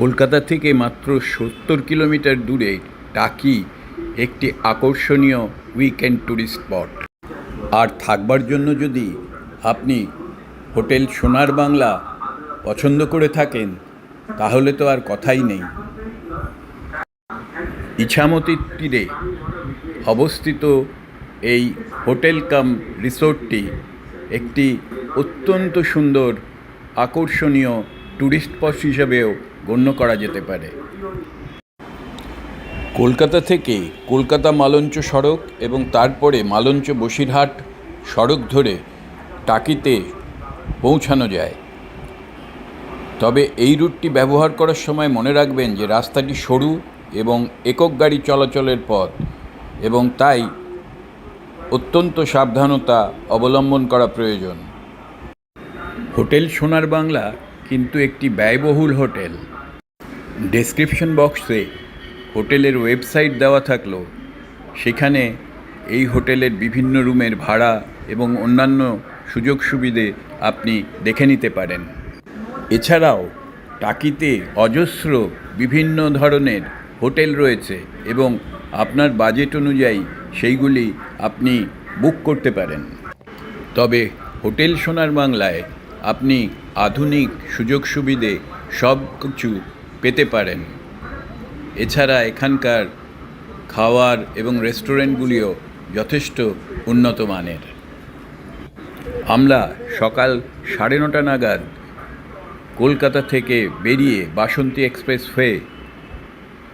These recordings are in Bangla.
কলকাতা থেকে মাত্র সত্তর কিলোমিটার দূরে টাকি, একটি আকর্ষণীয় উইকেন্ড ট্যুরিস্ট স্পট আর থাকবার জন্য যদি আপনি হোটেল সোনার বাংলা পছন্দ করে থাকেন, তাহলে তো আর কথাই নেই। ইছামতির তীরে অবস্থিত এই হোটেল কাম রিসোর্টটি একটি অত্যন্ত সুন্দর, আকর্ষণীয় ট্যুরিস্ট স্পট হিসেবেও গণ্য করা যেতে পারে। কলকাতা থেকে কলকাতা মালঞ্চ সড়ক এবং তারপরে মালঞ্চ বসিরহাট সড়ক ধরে টাকিতে পৌঁছানো যায়। তবে এই রুটটি ব্যবহার করার সময় মনে রাখবেন যে রাস্তাটি সরু এবং একক গাড়ি চলাচলের পথ এবং তাই অত্যন্ত সাবধানতা অবলম্বন করা প্রয়োজন। হোটেল সোনার বাংলা কিন্তু একটি ব্যয়বহুল হোটেল। ডেসক্রিপশন বক্সে হোটেলের ওয়েবসাইট দেওয়া থাকল। সেখানে এই হোটেলের বিভিন্ন রুমের ভাড়া এবং অন্যান্য সুযোগ সুবিধে আপনি দেখে নিতে পারেন। এছাড়াও টাকিতে অজস্র বিভিন্ন ধরনের হোটেল রয়েছে এবং আপনার বাজেট অনুযায়ী সেইগুলি আপনি বুক করতে পারেন। তবে হোটেল সোনার বাংলায় আপনি আধুনিক সুযোগ সুবিধে সব কিছু পেতে পারেন। এছাড়া এখানকার খাওয়ার এবং রেস্টুরেন্টগুলিও যথেষ্ট উন্নত মানের। আমরা সকাল সাড়ে নটা নাগাদ কলকাতা থেকে বেরিয়ে বাসন্তী এক্সপ্রেস হয়ে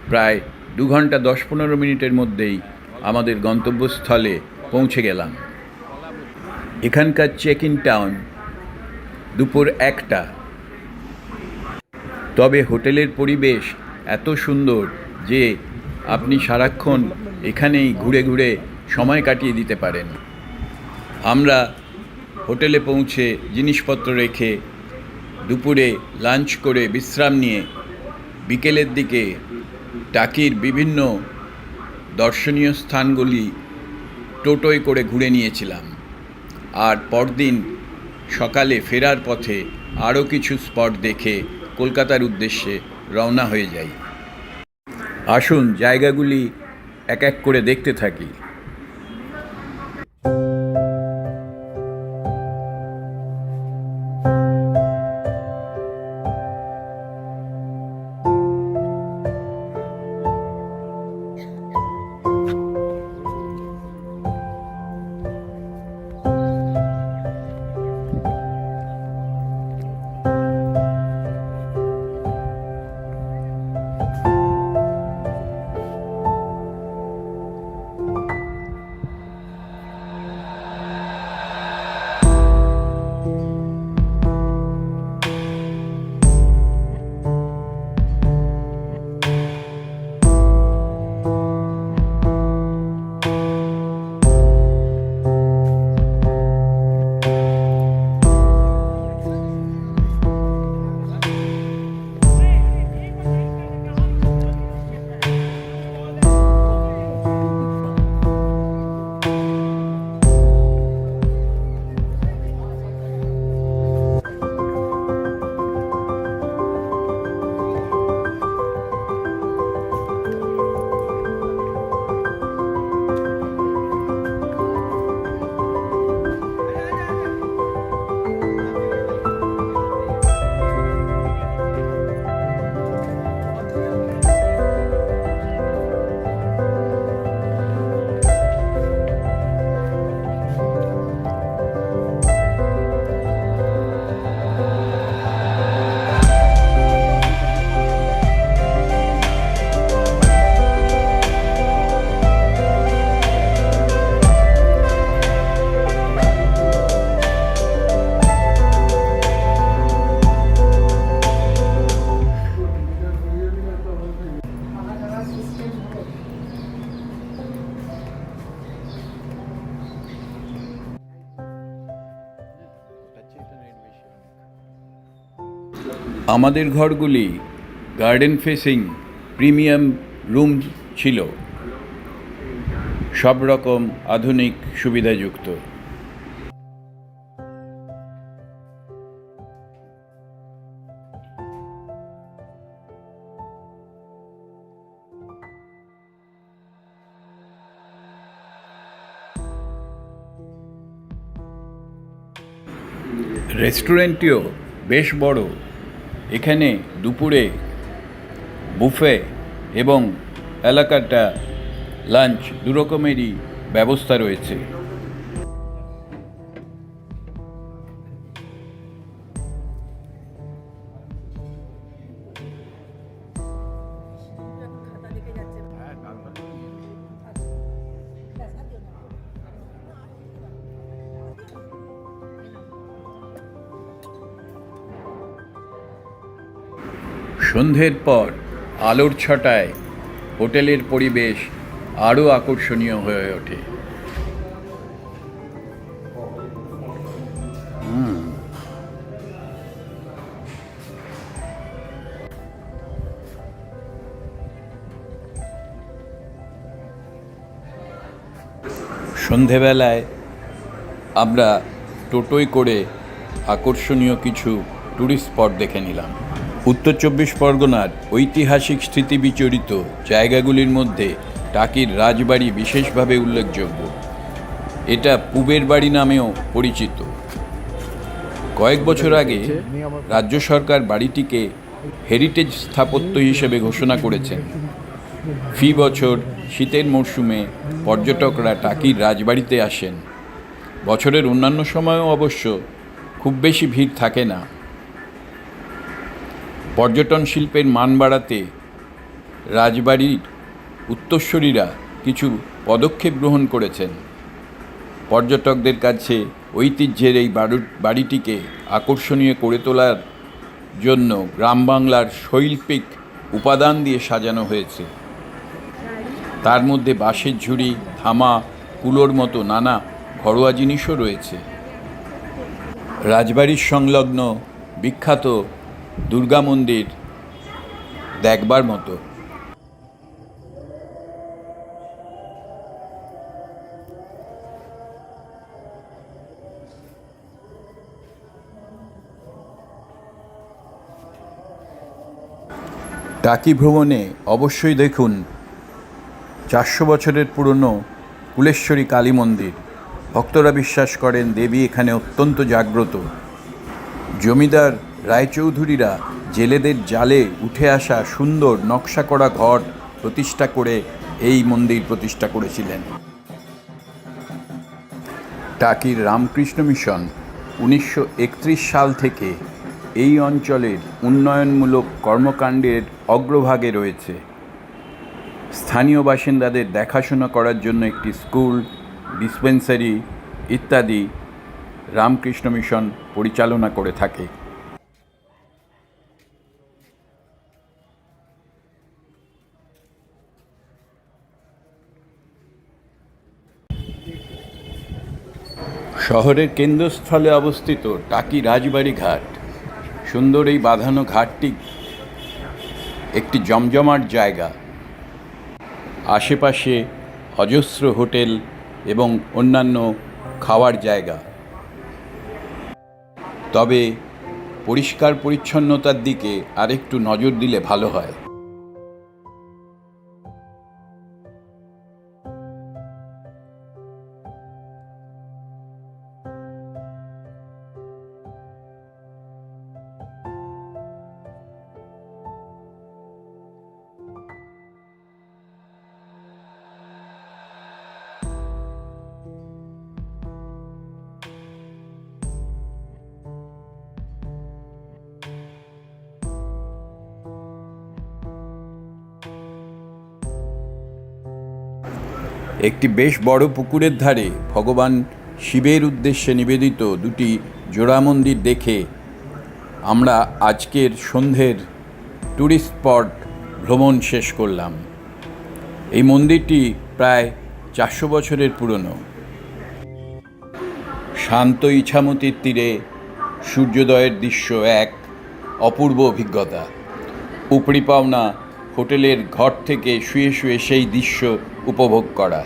প্রায় দু ঘণ্টা দশ পনেরো মিনিটের মধ্যেই আমাদের গন্তব্যস্থলে পৌঁছে গেলাম। এখানকার চেক ইন টাউন দুপুর একটা তবে হোটেলের পরিবেশ এত সুন্দর যে আপনি সারাক্ষণ এখানেই ঘুরে ঘুরে সময় কাটিয়ে দিতে পারেন। আমরা হোটেলে পৌঁছে জিনিসপত্র রেখে দুপুরে লাঞ্চ করে বিশ্রাম নিয়ে বিকেলের দিকে টাকির বিভিন্ন দর্শনীয় স্থানগুলি টোটোয় করে ঘুরে নিয়েছিলাম। আর পরদিন সকালে ফেরার পথে আরও কিছু স্পট দেখে কলকাতার উদ্দেশ্যে রওনা হয়ে যাই। আসুন জায়গাগুলি এক এক করে দেখতে থাকি। আমাদের ঘরগুলি গার্ডেন ফেসিং প্রিমিয়াম রুম ছিল। সব রকম আধুনিক সুবিধাযুক্ত। রেস্টুরেন্টটিও বেশ বড়। এখানে দুপুরে বুফে এবং এলাকাটা লাঞ্চ দুরকমেরই ব্যবস্থা রয়েছে। সন্ধ্যের পর, আলোর ছটায় হোটেলের পরিবেশ আরও আকর্ষণীয় হয়ে ওঠে। সন্ধেবেলায় আমরা টোটোয় করে আকর্ষণীয় কিছু টুরিস্ট স্পট দেখে নিলাম। উত্তর চব্বিশ পরগনার ঐতিহাসিক স্মৃতি বিচরিত জায়গাগুলির মধ্যে টাকির রাজবাড়ি বিশেষভাবে উল্লেখযোগ্য। এটা পুবের বাড়ি নামেও পরিচিত। কয়েক বছর আগে রাজ্য সরকার বাড়িটিকে হেরিটেজ স্থাপত্য হিসেবে ঘোষণা করেছেন। ফি বছর, শীতের মরশুমে পর্যটকরা টাকির রাজবাড়িতে আসেন। বছরের অন্যান্য সময়ও অবশ্য খুব বেশি ভিড় থাকে না। পর্যটন শিল্পের মান বাড়াতে রাজবাড়ির উত্তরস্বরীরা কিছু পদক্ষেপ গ্রহণ করেছেন। পর্যটকদের কাছে ঐতিহ্যের এই বাড়ু- বাড়িটিকে আকর্ষণীয় করে তোলার জন্য গ্রাম বাংলার শৈল্পিক উপাদান দিয়ে সাজানো হয়েছে। তার মধ্যে বাঁশের ঝুড়ি, থামা, কুলোর মতো নানা ঘরোয়া জিনিসও রয়েছে। রাজবাড়ির সংলগ্ন বিখ্যাত দুর্গা মন্দির দেখবার মতো। টাকি ভ্রমণে অবশ্যই দেখুন চারশো বছরের পুরনো কুলেশ্বরী কালী মন্দির। ভক্তরা বিশ্বাস করেন দেবী এখানে অত্যন্ত জাগ্রত। জমিদার রায়চৌধুরীরা জেলেদের জালে উঠে আসা সুন্দর নকশা করা ঘর প্রতিষ্ঠা করে এই মন্দির প্রতিষ্ঠা করেছিলেন। টাকির রামকৃষ্ণ মিশন উনিশশো একত্রিশ সাল থেকে এই অঞ্চলের উন্নয়নমূলক কর্মকাণ্ডের অগ্রভাগে রয়েছে। স্থানীয় বাসিন্দাদের দেখাশোনা করার জন্য একটি স্কুল, ডিসপেন্সারি ইত্যাদি রামকৃষ্ণ মিশন পরিচালনা করে থাকে। শহরের কেন্দ্রস্থলে অবস্থিত টাকি রাজবাড়ি ঘাট। সুন্দর এই বাঁধানো ঘাটটি একটি জমজমাট জায়গা। আশেপাশে অজস্র হোটেল এবং অন্যান্য খাওয়ার জায়গা। তবে পরিষ্কার পরিচ্ছন্নতার দিকে আরেকটু নজর দিলে ভালো হয়। একটি বেশ বড় পুকুরের ধারে ভগবান শিবের উদ্দেশ্যে নিবেদিত দুটি জোড়া মন্দির দেখে আমরা আজকের সন্ধ্যের ট্যুরিস্ট স্পট ভ্রমণ শেষ করলাম। এই মন্দিরটি প্রায় চারশো বছরের পুরনো। শান্ত ইছামতির তীরে সূর্যোদয়ের দৃশ্য এক অপূর্ব অভিজ্ঞতা। উপরি পাওনা হোটেলের ঘর থেকে শুয়ে শুয়ে সেই দৃশ্য উপভোগ করা।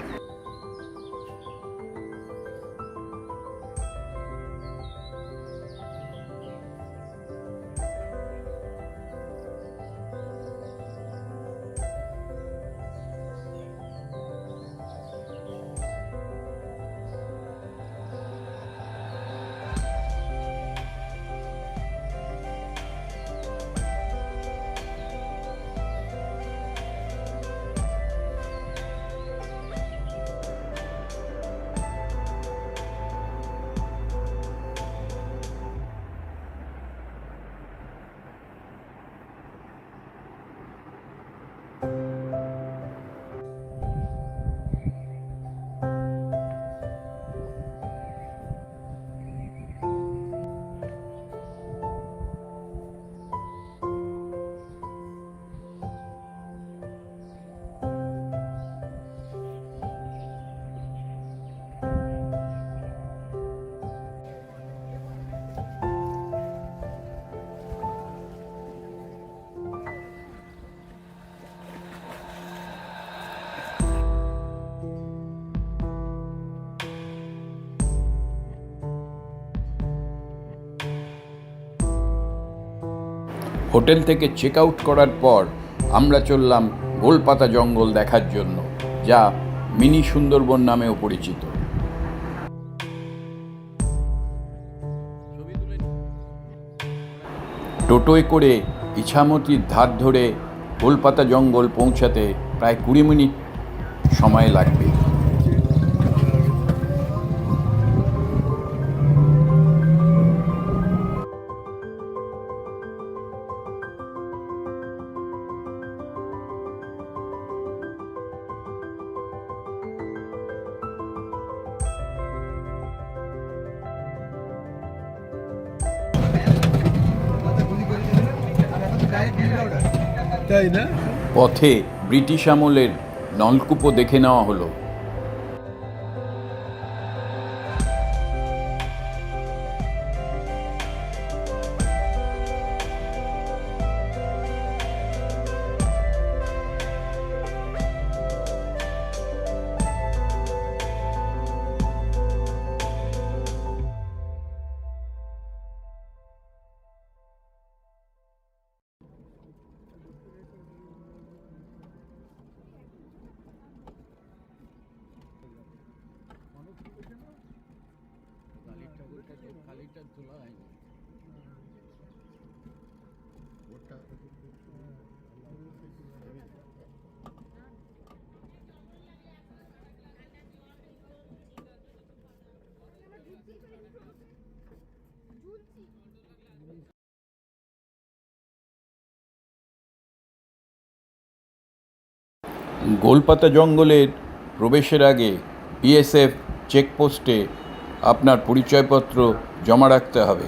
হোটেল থেকে চেক আউট করার পর আমরা চললাম গোলপাতা জঙ্গল দেখার জন্য, যা মিনি সুন্দরবন নামেও পরিচিত। টোটোয় করে ইছামতির ধার ধরে গোলপাতা জঙ্গল পৌঁছাতে প্রায় কুড়ি মিনিট সময় লাগবে পথে ব্রিটিশ আমলের নলকূপও দেখে নেওয়া হলো। গোলপাতা জঙ্গলের প্রবেশের আগে বিএসএফ চেকপোস্টে আপনার পরিচয়পত্র জমা রাখতে হবে।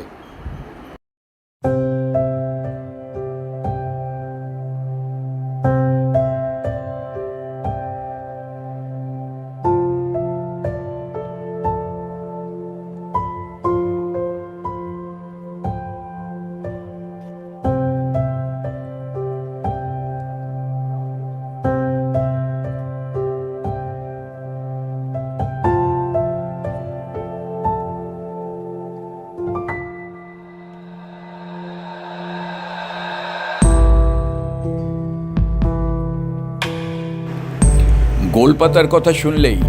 গোলপাতার কথা শুনলেই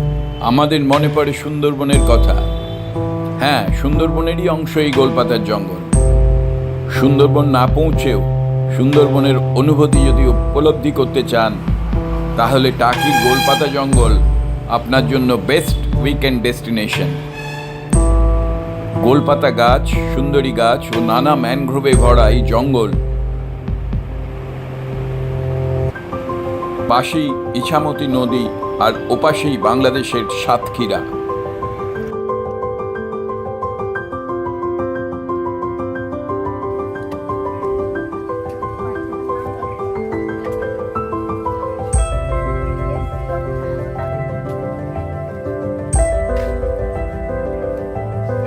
আমাদের মনে পড়ে সুন্দরবনের কথা। হ্যাঁ সুন্দরবনেরই অংশ এই গোলপাতার জঙ্গল। সুন্দরবন না পৌঁছেও সুন্দরবনের অনুভূতি যদি উপলব্ধি করতে চান, তাহলে টাকির গোলপাতা জঙ্গল আপনার জন্য বেস্ট উইকেন্ড ডেস্টিনেশন। গোলপাতা গাছ, সুন্দরী গাছ ও নানা ম্যানগ্রোভে ভরা এই জঙ্গল। পাশেই ইছামতি নদী আর ওপাশেই বাংলাদেশের সাতক্ষীরা।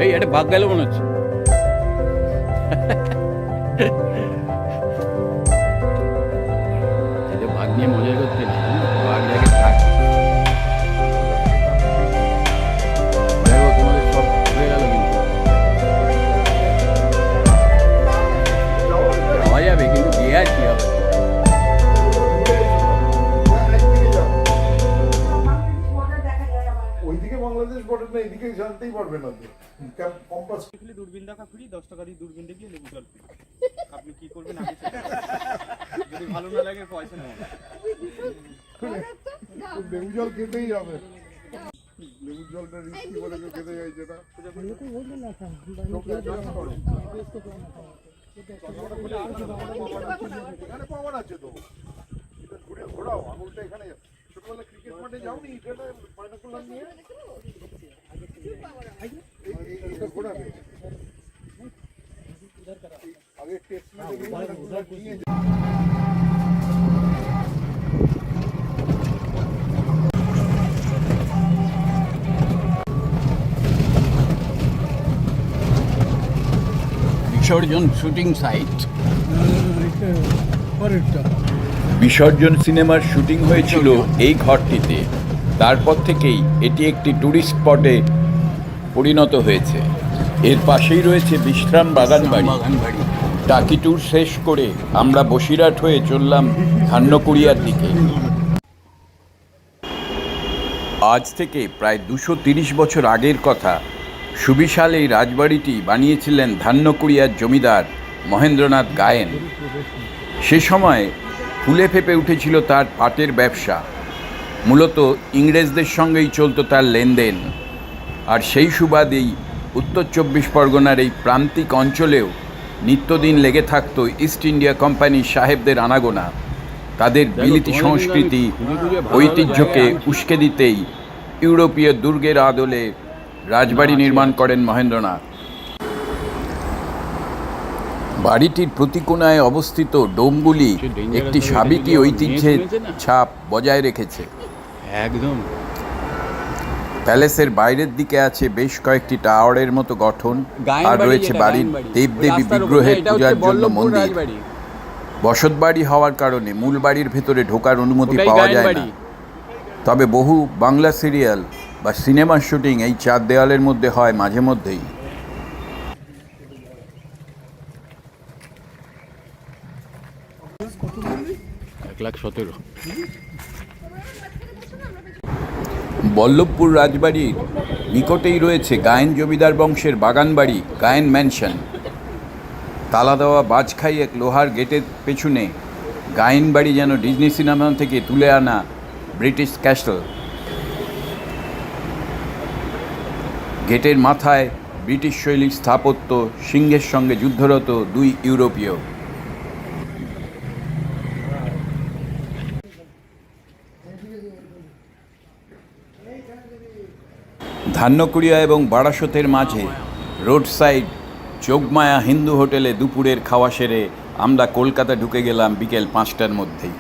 এই একটা বাঘ গেল মনে হচ্ছে। বাংলাদেশ বর্ডার না এদিকে জানতেই পারবে না তো। কম্পাস? দেখলে দূরবীন দেখা ফ্রি দশ টাকা দিয়ে দূরবীন দেখিয়ে লেবু জল আপনি কি করবেন আগে যদি ভালো না লাগে পয়সা নেবেন লেবু জল খেতেই হবে। লেবু জলটা রিস্কি বলে কেউ খেতে চাইছে না। ঘুরে ঘোরাও আঙুলটা এখানে ছোটবেলা ক্রিকেট মাঠে যাওনি এখানে পায়নাকুলার নিয়ে। আগে টেস্ট নিয়ে বিসর্জন শুটিং সাইট বিসর্জন সিনেমার শুটিং হয়েছিল এই ঘরটিতে। তারপর থেকেই এটি একটি ট্যুরিস্ট স্পটে পরিণত হয়েছে। এর পাশেই রয়েছে বিশ্রাম বাগান বাড়ি। টাকি ট্যুর শেষ করে আমরা বসিরহাট হয়ে চললাম ধান্যকুড়িয়ার দিকে। আজ থেকে প্রায় দুশো তিরিশ বছর আগের কথা, সুবিশাল এই রাজবাড়িটি বানিয়েছিলেন ধান্যকুড়িয়ার জমিদার মহেন্দ্রনাথ গায়েন। সে সময় ফুলে ফেপে উঠেছিল তার পাটের ব্যবসা। মূলত ইংরেজদের সঙ্গেই চলতো তার লেনদেন। আর সেই সুবাদেই উত্তর চব্বিশ পরগনার এই প্রান্তিক অঞ্চলেও নিত্যদিন লেগে থাকত ইস্ট ইন্ডিয়া কোম্পানির সাহেবদের আনাগোনা। তাদের বিলিতি সংস্কৃতি ঐতিহ্যকে উস্কে দিতেই ইউরোপীয় দুর্গের আদলে রাজবাড়ি নির্মাণ করেন মহেন্দ্রনাথ। বাড়িটির প্রতিকোণায় অবস্থিত ডোমগুলি একটি সাবেকি ঐতিহ্যের ছাপ বজায় রেখেছে। একদম। প্যালেসের বাইরের দিকে আছে বেশ কয়েকটি টাওয়ারের মতো গঠন আর রয়েছে বাড়ির দেবদেবী বিগ্রহের পূজার জন্য মন্দির। রাজবাড়ি। বসতবাড়ি হওয়ার কারণে মূল বাড়ির ভেতরে ঢোকার অনুমতি পাওয়া যায় না। তবে বহু বাংলা সিরিয়াল বা সিনেমার শুটিং এই চার দেওয়ালের মধ্যে হয় মাঝে মধ্যেই। লাখ সতেরো। বল্লভপুর রাজবাড়ির নিকটেই রয়েছে গায়েন জমিদার বংশের বাগান বাড়ি গায়েন ম্যানশন। তালা দেওয়া বাজখাই এক লোহার গেটের পেছনে গায়েন বাড়ি যেন ডিজনি সিনেমা থেকে তুলে আনা ব্রিটিশ ক্যাসল গেটের মাথায় ব্রিটিশ শৈলীর স্থাপত্য, সিংহের সঙ্গে যুদ্ধরত দুই ইউরোপীয়। ধান্যকুড়িয়া এবং বারাসতের মাঝে রোড সাইড যোগমায়া হিন্দু হোটেলে দুপুরের খাওয়া সেরে আমরা কলকাতা ঢুকে গেলাম বিকেল পাঁচটার মধ্যেই।